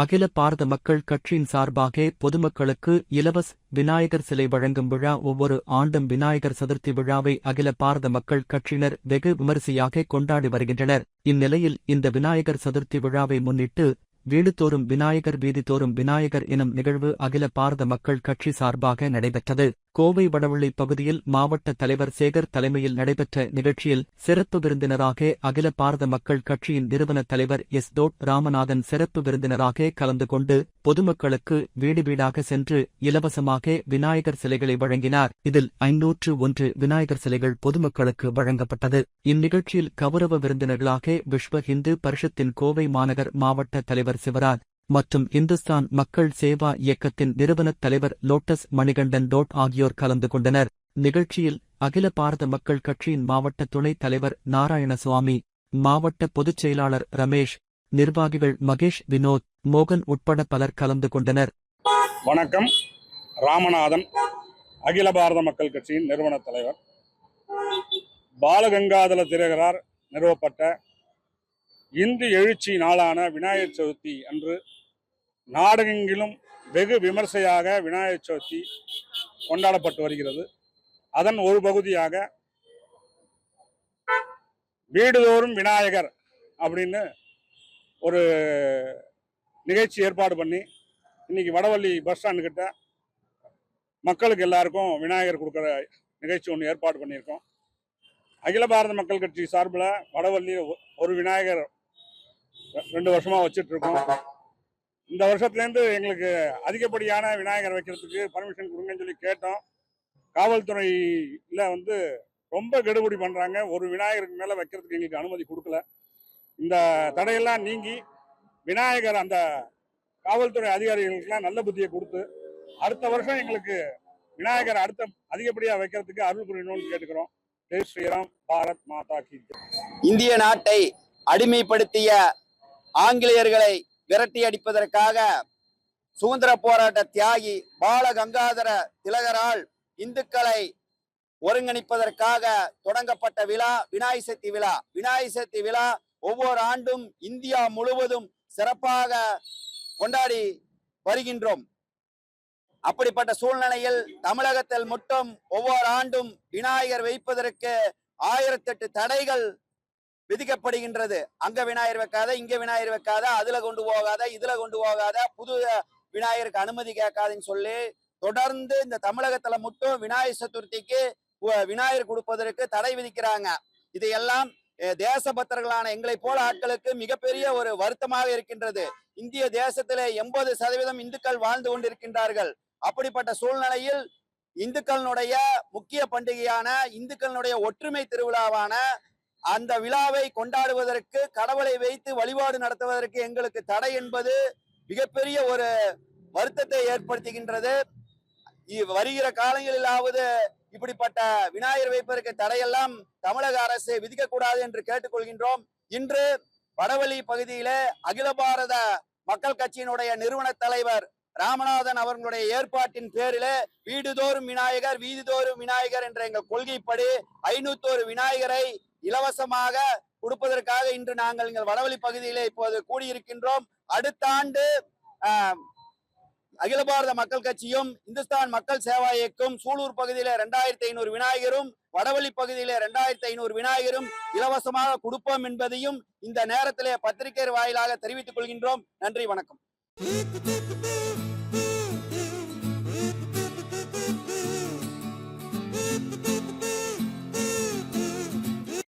அகில பாரத மக்கள் கட்சியின் சார்பாக பொதுமக்களுக்கு இலவச விநாயகர் சிலை வழங்கும் விழா ஒவ்வொரு ஆண்டும் விநாயகர் சதுர்த்தி விழாவை அகில பாரத மக்கள் கட்சியினர் வெகு விமரிசையாக கொண்டாடி வருகின்றனர். இந்நிலையில் இந்த விநாயகர் சதுர்த்தி விழாவை முன்னிட்டு வீடுதோறும் விநாயகர் வீதிதோறும் விநாயகர் எனும் நிகழ்வு அகில பாரத மக்கள் கட்சி சார்பாக நடைபெற்றது. கோவை வடவள்ளி பகுதியில் மாவட்ட தலைவர் சேகர் தலைமையில் நடைபெற்ற நிகழ்ச்சியில் சிறப்பு விருந்தினராக அகில பாரத மக்கள் கட்சியின் நிறுவன தலைவர் எஸ். தோட். ராமநாதன் சிறப்பு விருந்தினராக கலந்து கொண்டு பொதுமக்களுக்கு வீடு வீடாக சென்று இலவசமாக விநாயகர் சிலைகளை வழங்கினார். இதில் ஐநூற்று ஒன்று விநாயகர் சிலைகள் பொதுமக்களுக்கு வழங்கப்பட்டது. இந்நிகழ்ச்சியில் கௌரவ விருந்தினர்களாக விஸ்வ ஹிந்து பரிஷத்தின் கோவை மாநகர் மாவட்ட தலைவர் சிவராஜ் மற்றும் இந்துஸ்தான் மக்கள் சேவா இயக்கத்தின் நிறுவனத் தலைவர் லோட்டஸ் மணிகண்டன் டோட் ஆகியோர் கலந்து கொண்டனர். நிகழ்ச்சியில் அகில பாரத மக்கள் கட்சியின் மாவட்ட துணைத் தலைவர் நாராயணசுவாமி மாவட்ட பொதுச் செயலாளர் ரமேஷ் நிர்வாகிகள் மகேஷ் வினோத் மோகன் உட்பட பலர் கலந்து கொண்டனர். வணக்கம். ராமநாதன் அகில பாரத மக்கள் கட்சியின் நிறுவன தலைவர். பாலகங்காதல திலகரார் நிறுவப்பட்ட இந்து எழுச்சி நாளான விநாயகர் சதுர்த்தி அன்று நாடகங்களிலும் வெகு விமர்சையாக விநாயகர் சதுர்த்தி கொண்டாடப்பட்டு வருகிறது. அதன் ஒரு பகுதியாக வீடுதோறும் விநாயகர் அப்படின்னு ஒரு நிகழ்ச்சி ஏற்பாடு பண்ணி இன்னைக்கு வடவள்ளி பஸ் ஸ்டாண்டு கிட்ட மக்களுக்கு எல்லாருக்கும் விநாயகர் கொடுக்குற நிகழ்ச்சி ஒன்று ஏற்பாடு பண்ணியிருக்கோம். அகில பாரத மக்கள் கட்சி சார்பில் வடவள்ளி ஒரு விநாயகர் ரெண்டு வருஷமாக வச்சுட்டு இருக்கோம். இந்த வருஷத்துலேருந்து எங்களுக்கு அதிகப்படியான விநாயகர் வைக்கிறதுக்கு பர்மிஷன் கொடுங்கன்னு சொல்லி கேட்டோம். காவல்துறையில் வந்து ரொம்ப கெடுபடி பண்ணுறாங்க ஒரு விநாயகருக்கு மேலே வைக்கிறதுக்கு எங்களுக்கு அனுமதி கொடுக்கல. இந்த தடையெல்லாம் நீங்கி விநாயகர் அந்த காவல்துறை அதிகாரிகளுக்கெல்லாம் நல்ல புத்தியை கொடுத்து அடுத்த வருஷம் எங்களுக்கு விநாயகர் அடுத்த அதிகப்படியாக வைக்கிறதுக்கு அருள் புரியணும்னு கேட்டுக்கிறோம். ஜெய் ஸ்ரீராம் பாரத் மாதா கீர்த்தி இந்திய நாட்டை அடிமைப்படுத்திய ஆங்கிலேயர்களை விரட்டி அடிப்பதற்காக சுதந்திர போராட்ட தியாகி பால கங்காதர திலகரால் இந்துக்களை ஒருங்கிணைப்பதற்காக தொடங்கப்பட்ட விழா விநாயகர் சக்தி விழா. விநாயகர் சக்தி விழா ஒவ்வொரு ஆண்டும் இந்தியா முழுவதும் சிறப்பாக கொண்டாடி வருகின்றோம். அப்படிப்பட்ட சூழ்நிலையில் தமிழகத்தில் மட்டும் ஒவ்வொரு ஆண்டும் விநாயகர் வைப்பதற்கு ஆயிரத்தெட்டு தடைகள் விதிக்கப்படுகின்றது அங்க விநாயகர் வைக்காத இங்க விநாயகர் வைக்காத அதுல கொண்டு போகாத இதுல கொண்டு போகாத புது விநாயகருக்கு அனுமதி கேட்காதுன்னு சொல்லி தொடர்ந்து இந்த தமிழகத்துல மட்டும் விநாயகர் சதுர்த்திக்கு விநாயகர் கொடுப்பதற்கு தடை விதிக்கிறாங்க. இதையெல்லாம் தேசபக்தர்களான எங்களை போல ஆட்களுக்கு மிகப்பெரிய ஒரு வருத்தமாக இருக்கின்றது. இந்திய தேசத்திலே எண்பது சதவீதம் இந்துக்கள் வாழ்ந்து கொண்டிருக்கின்றார்கள். அப்படிப்பட்ட சூழ்நிலையில் இந்துக்களுடைய முக்கிய பண்டிகையான இந்துக்களுடைய ஒற்றுமை திருவிழாவான அந்த விழாவை கொண்டாடுவதற்கு கடவுளை வைத்து வழிபாடு நடத்துவதற்கு எங்களுக்கு தடை என்பது மிகப்பெரிய ஒரு வருத்தத்தை ஏற்படுத்துகின்றது. வருகிற காலங்களிலாவது இப்படிப்பட்ட விநாயகர் வைப்பதற்கு தடையெல்லாம் தமிழக அரசு விதிக்கக்கூடாது என்று கேட்டுக்கொள்கின்றோம். இன்று வடவழி பகுதியிலே அகில பாரத மக்கள் கட்சியினுடைய நிறுவன தலைவர் ராமநாதன் அவர்களுடைய ஏற்பாட்டின் பேரிலே வீடுதோறும் விநாயகர் வீதிதோறும் விநாயகர் என்ற எங்கள் கொள்கைப்படி ஐநூத்தோரு விநாயகரை இலவசமாக கொடுப்பதற்காக இன்று நாங்கள் எங்கள் வடவழி பகுதியிலே இப்போது கூடியிருக்கின்றோம். அடுத்த ஆண்டு ஆஹ், அகில பாரத மக்கள் கட்சியும் இந்துஸ்தான் மக்கள் சேவா இயக்கம் சூலூர் பகுதியில ரெண்டாயிரத்தி ஐநூறு விநாயகரும் வடவழி பகுதியில ரெண்டாயிரத்தி ஐநூறு விநாயகரும் இலவசமாக கொடுப்போம் என்பதையும் இந்த நேரத்திலே பத்திரிகை வாயிலாக தெரிவித்துக் கொள்கின்றோம். நன்றி வணக்கம்.